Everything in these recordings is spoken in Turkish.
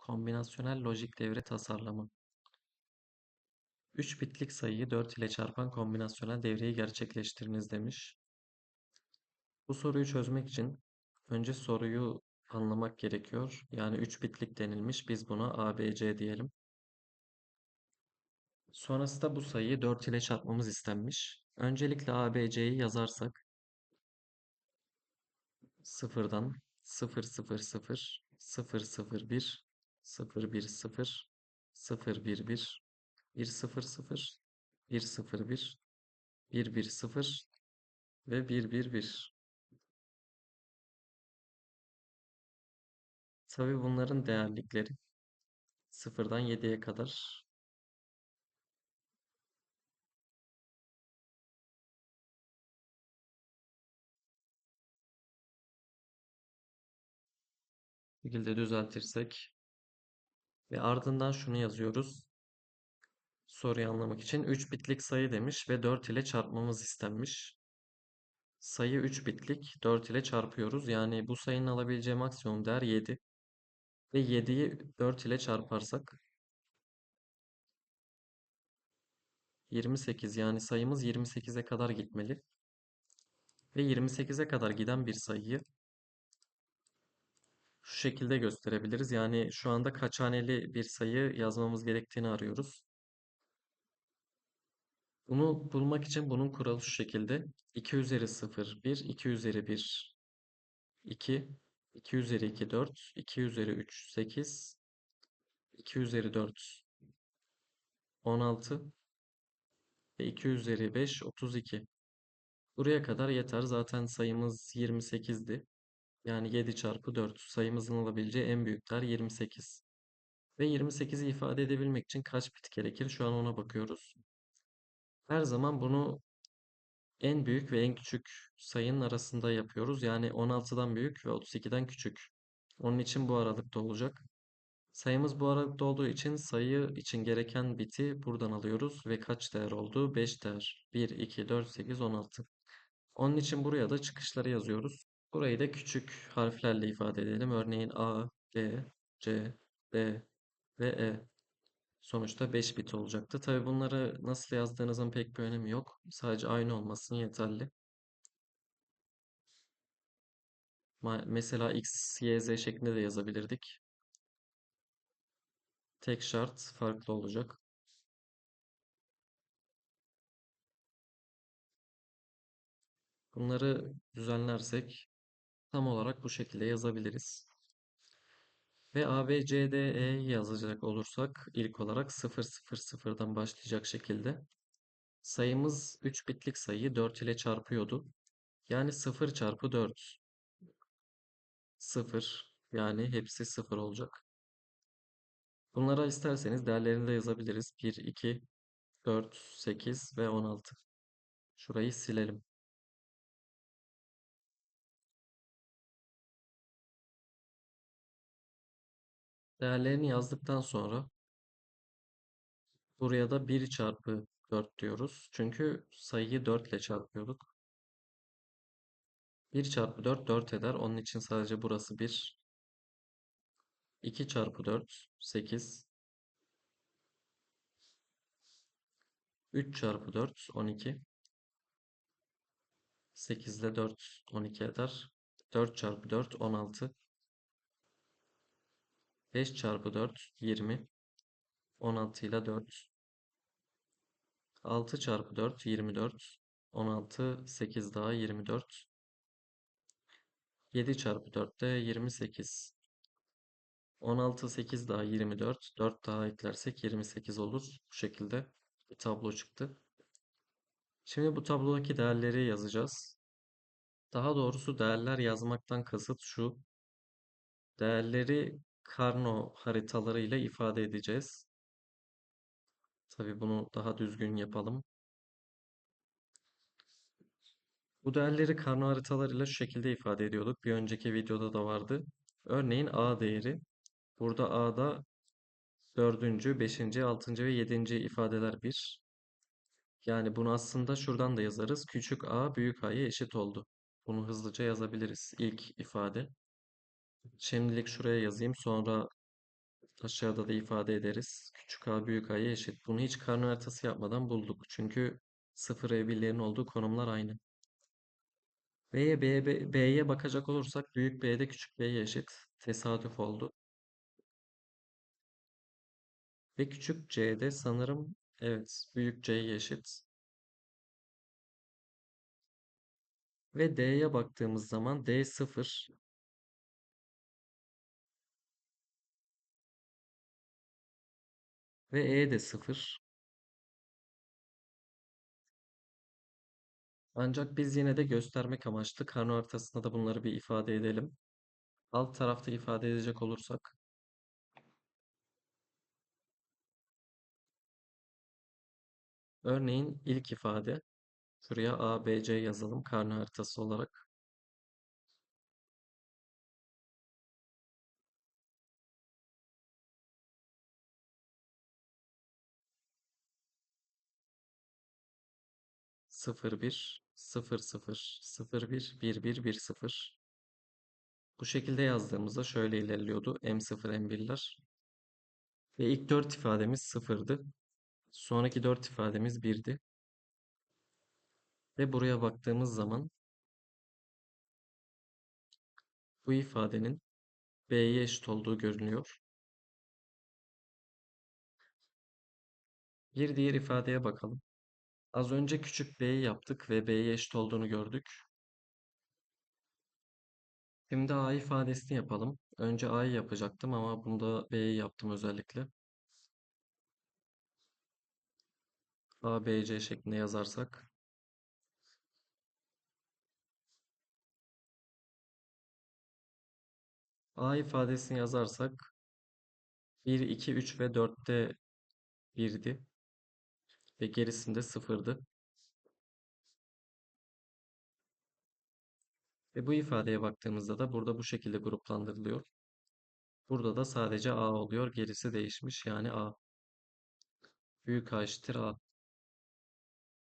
Kombinasyonel lojik devre tasarlama. 3 bitlik sayıyı 4 ile çarpan kombinasyonel devreyi gerçekleştiriniz demiş. Bu soruyu çözmek için önce soruyu anlamak gerekiyor. Yani 3 bitlik denilmiş. Biz buna ABC diyelim. Sonrasında bu sayıyı 4 ile çarpmamız istenmiş. Öncelikle ABC'yi yazarsak sıfırdan 0 0 0 0 0 1 0 1 0 0 1 1 1 0 0 1 0 1 1 1 0 ve 1 1 1. Tabii bunların değerlikleri sıfırdan 7'ye kadar şekilde düzeltirsek ve ardından şunu yazıyoruz. Soruyu anlamak için 3 bitlik sayı demiş ve 4 ile çarpmamız istenmiş. Sayı 3 bitlik 4 ile çarpıyoruz. Yani bu sayının alabileceği maksimum değer 7. Ve 7'yi 4 ile çarparsak 28 yani sayımız 28'e kadar gitmeli. Ve 28'e kadar giden bir sayıyı şu şekilde gösterebiliriz. Yani şu anda kaç bir sayı yazmamız gerektiğini arıyoruz. Bunu bulmak için bunun kuralı şu şekilde. 2 üzeri 0, 1, 2 üzeri 1, 2, 2 üzeri 2, 4, 2 üzeri 3, 8, 2 üzeri 4, 16 ve 2 üzeri 5, 32. Buraya kadar yeter. Zaten sayımız 28'di. Yani 7 çarpı 4. Sayımızın alabileceği en büyük değer 28. Ve 28'i ifade edebilmek için kaç bit gerekir? Şu an ona bakıyoruz. Her zaman bunu en büyük ve en küçük sayının arasında yapıyoruz. Yani 16'dan büyük ve 32'den küçük. Onun için bu aralıkta olacak. Sayımız bu aralıkta olduğu için sayı için gereken biti buradan alıyoruz ve kaç değer oldu? 5 değer. 1, 2, 4, 8, 16. Onun için buraya da çıkışları yazıyoruz. Burayı da küçük harflerle ifade edelim. Örneğin A, B, C, D ve E. Sonuçta 5 bit olacaktı. Tabi bunları nasıl yazdığınızın pek bir önemi yok. Sadece aynı olmasın yeterli. Mesela X, Y, Z şeklinde de yazabilirdik. Tek şart farklı olacak. Bunları düzenlersek tam olarak bu şekilde yazabiliriz. Ve A, B, C, D, E yazacak olursak ilk olarak 0, 0, 0'dan başlayacak şekilde sayımız 3 bitlik sayıyı 4 ile çarpıyordu. Yani 0 çarpı 4. 0 yani hepsi 0 olacak. Bunlara isterseniz değerlerini de yazabiliriz. 1, 2, 4, 8 ve 16. Şurayı silelim. Değerlerini yazdıktan sonra buraya da 1 çarpı 4 diyoruz. Çünkü sayıyı 4 ile çarpıyorduk. 1 çarpı 4 4 eder. Onun için sadece burası 1. 2 çarpı 4 8. 3 çarpı 4 12. 8 ile 4 12 eder. 4 çarpı 4 16. 5 çarpı 4 20. 16 ile 4. 6 çarpı 4 24. 16 8 daha 24. 7 çarpı 4 de 28. 16 8 daha 24. 4 daha eklersek 28 olur. Bu şekilde bir tablo çıktı. Şimdi bu tablodaki değerleri yazacağız. Daha doğrusu değerler yazmaktan kasıt şu. Değerleri karno haritalarıyla ifade edeceğiz. Tabii bunu daha düzgün yapalım. Bu değerleri karno haritalarıyla şu şekilde ifade ediyorduk. Bir önceki videoda da vardı. Örneğin A değeri. Burada A'da 4. 5. 6. ve 7. ifadeler 1. Yani bunu aslında şuradan da yazarız. Küçük a büyük a'ya eşit oldu. Bunu hızlıca yazabiliriz. İlk ifade. Şimdilik şuraya yazayım. Sonra Aşağıda da ifade ederiz. Küçük a büyük a'ya eşit. Bunu hiç karne haritası yapmadan bulduk. Çünkü sıfır e olduğu konumlar aynı. B'ye B'ye B'ye bakacak olursak büyük B'de küçük B'ye eşit. Tesadüf oldu. Ve küçük C'de sanırım evet büyük C'ye eşit. Ve D'ye baktığımız zaman D 0 ve E de 0. Ancak biz yine de göstermek amaçlı karno haritasında da bunları bir ifade edelim. Alt tarafta ifade edecek olursak örneğin ilk ifade şuraya A, B, C yazalım karno haritası olarak. Sıfır bir, sıfır sıfır, sıfır bir, bir bir, bir sıfır. Bu şekilde yazdığımızda şöyle ilerliyordu. M0, M1'ler. Ve ilk dört ifademiz sıfırdı. Sonraki dört ifademiz birdi. Ve buraya baktığımız zaman bu ifadenin B'ye eşit olduğu görünüyor. Bir diğer ifadeye bakalım. Az önce küçük B'yi yaptık ve B'ye eşit olduğunu gördük. Şimdi A ifadesini yapalım. Önce A'yı yapacaktım ama bunda B'yi yaptım özellikle. A, B, C şeklinde yazarsak. A ifadesini yazarsak 1, 2, 3 ve 4'te 1'di. Ve gerisinde 0'dı. Ve bu ifadeye baktığımızda da burada bu şekilde gruplandırılıyor. Burada da sadece A oluyor. Gerisi değişmiş. Yani A. Büyük A eşittir A.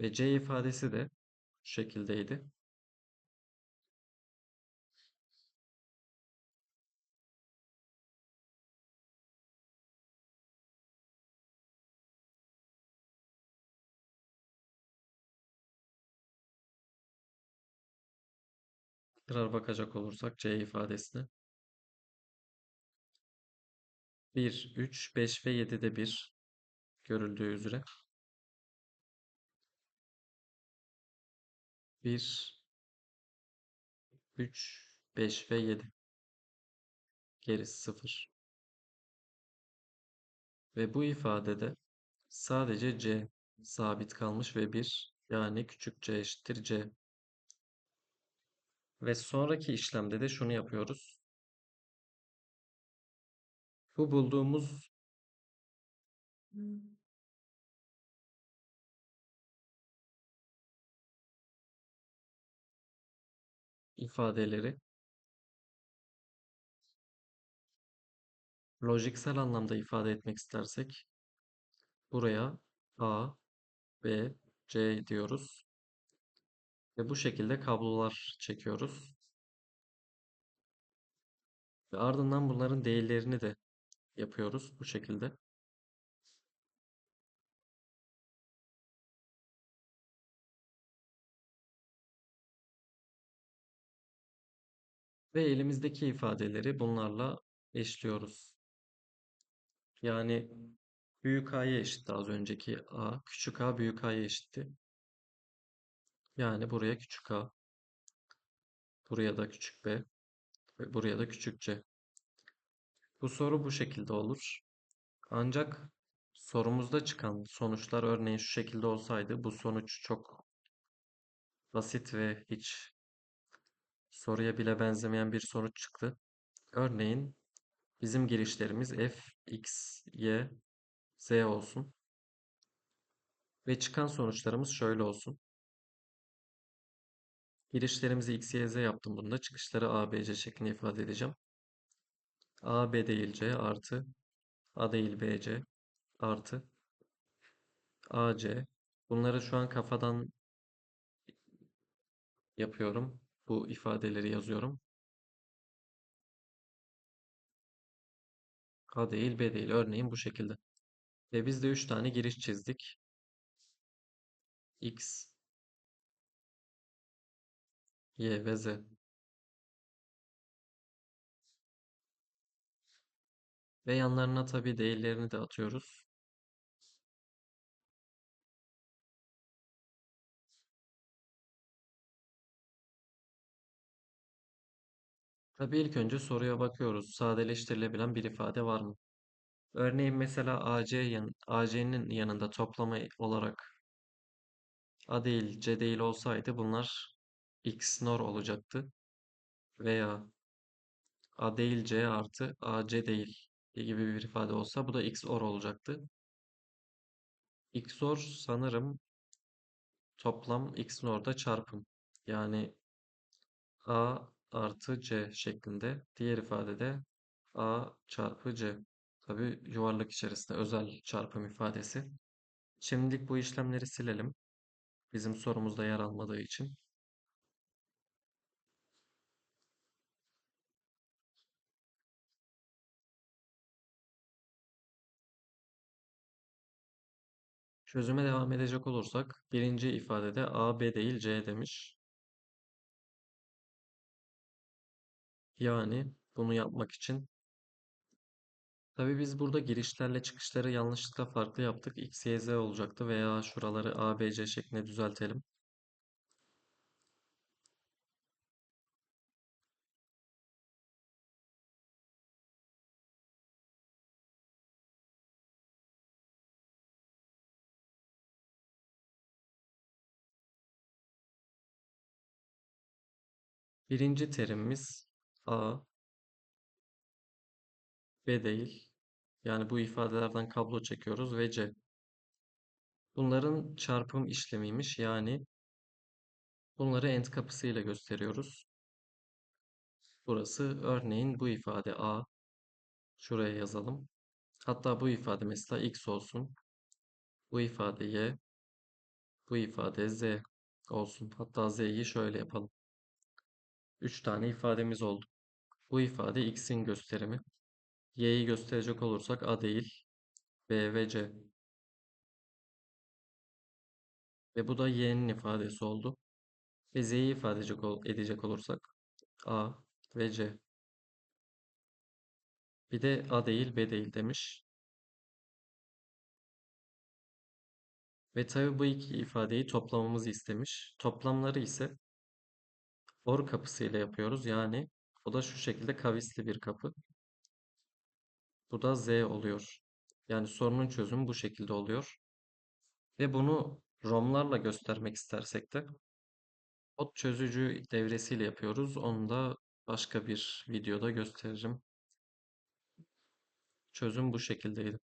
Ve C ifadesi de bu şekildeydi. Tekrar bakacak olursak C ifadesine. 1, 3, 5 ve 7'de 1 görüldüğü üzere. 1, 3, 5 ve 7. Gerisi 0. Ve bu ifadede sadece C sabit kalmış ve 1 yani küçük c eşittir C. Ve sonraki işlemde de şunu yapıyoruz. Bu bulduğumuz ifadeleri lojiksel anlamda ifade etmek istersek buraya A, B, C diyoruz. Ve bu şekilde kablolar çekiyoruz. Ve ardından bunların değerlerini de yapıyoruz bu şekilde. Ve elimizdeki ifadeleri bunlarla eşliyoruz. Yani büyük a'ya eşitti az önceki a. Küçük a büyük a'ya eşitti. Yani buraya küçük a. Buraya da küçük b. Ve buraya da küçük c. Bu soru bu şekilde olur. Ancak sorumuzda çıkan sonuçlar örneğin şu şekilde olsaydı bu sonuç çok basit ve hiç soruya bile benzemeyen bir sonuç çıktı. Örneğin bizim girişlerimiz f, x, y, z olsun. Ve çıkan sonuçlarımız şöyle olsun. Girişlerimizi x, y, z yaptım bunda. Çıkışları a, b, c şeklinde ifade edeceğim. a, b değil c artı a değil b, c artı a, c. Bunları şu an kafadan yapıyorum. Bu ifadeleri yazıyorum. A değil, B değil. Örneğin bu şekilde. Ve biz de 3 tane giriş çizdik. X, Y ve. Ve yanlarına tabii değerlerini de atıyoruz. Tabii ilk önce soruya bakıyoruz. Sadeleştirilebilen bir ifade var mı? Örneğin mesela AC yan, AC'nin yanında toplama olarak A değil, C değil olsaydı bunlar X nor olacaktı. Veya A değil C artı AC değil gibi bir ifade olsa bu da XOR olacaktı. XOR sanırım toplam X norda çarpım. Yani A artı C şeklinde. Diğer ifadede A çarpı C. Tabi yuvarlak içerisinde özel çarpım ifadesi. Şimdilik bu işlemleri silelim. Bizim sorumuzda yer almadığı için. Çözüme devam edecek olursak birinci ifadede A, B değil C demiş. Yani bunu yapmak için tabii biz burada girişlerle çıkışları yanlışlıkla farklı yaptık. X, Y, Z olacaktı veya şuraları A, B, C şeklinde düzeltelim. Birinci terimimiz A, B değil. Yani bu ifadelerden kablo çekiyoruz ve C. Bunların çarpım işlemiymiş. Yani bunları end kapısıyla gösteriyoruz. Burası örneğin bu ifade A. Şuraya yazalım. Hatta bu ifade mesela X olsun. Bu ifade Y. Bu ifade Z olsun. Hatta Z'yi şöyle yapalım. 3 tane ifademiz oldu. Bu ifade X'in gösterimi. Y'yi gösterecek olursak A değil. B ve C. Ve bu da Y'nin ifadesi oldu. Ve Z'yi ifade edecek, ol edecek olursak A ve C. Bir de A değil B değil demiş. Ve tabi bu iki ifadeyi toplamamızı istemiş. Toplamları ise OR kapısıyla yapıyoruz. Yani o da şu şekilde kavisli bir kapı. Bu da Z oluyor. Yani sorunun çözümü bu şekilde oluyor. Ve bunu ROM'larla göstermek istersek de kod çözücü devresiyle yapıyoruz. Onu da başka bir videoda gösteririm. Çözüm bu şekildeydi.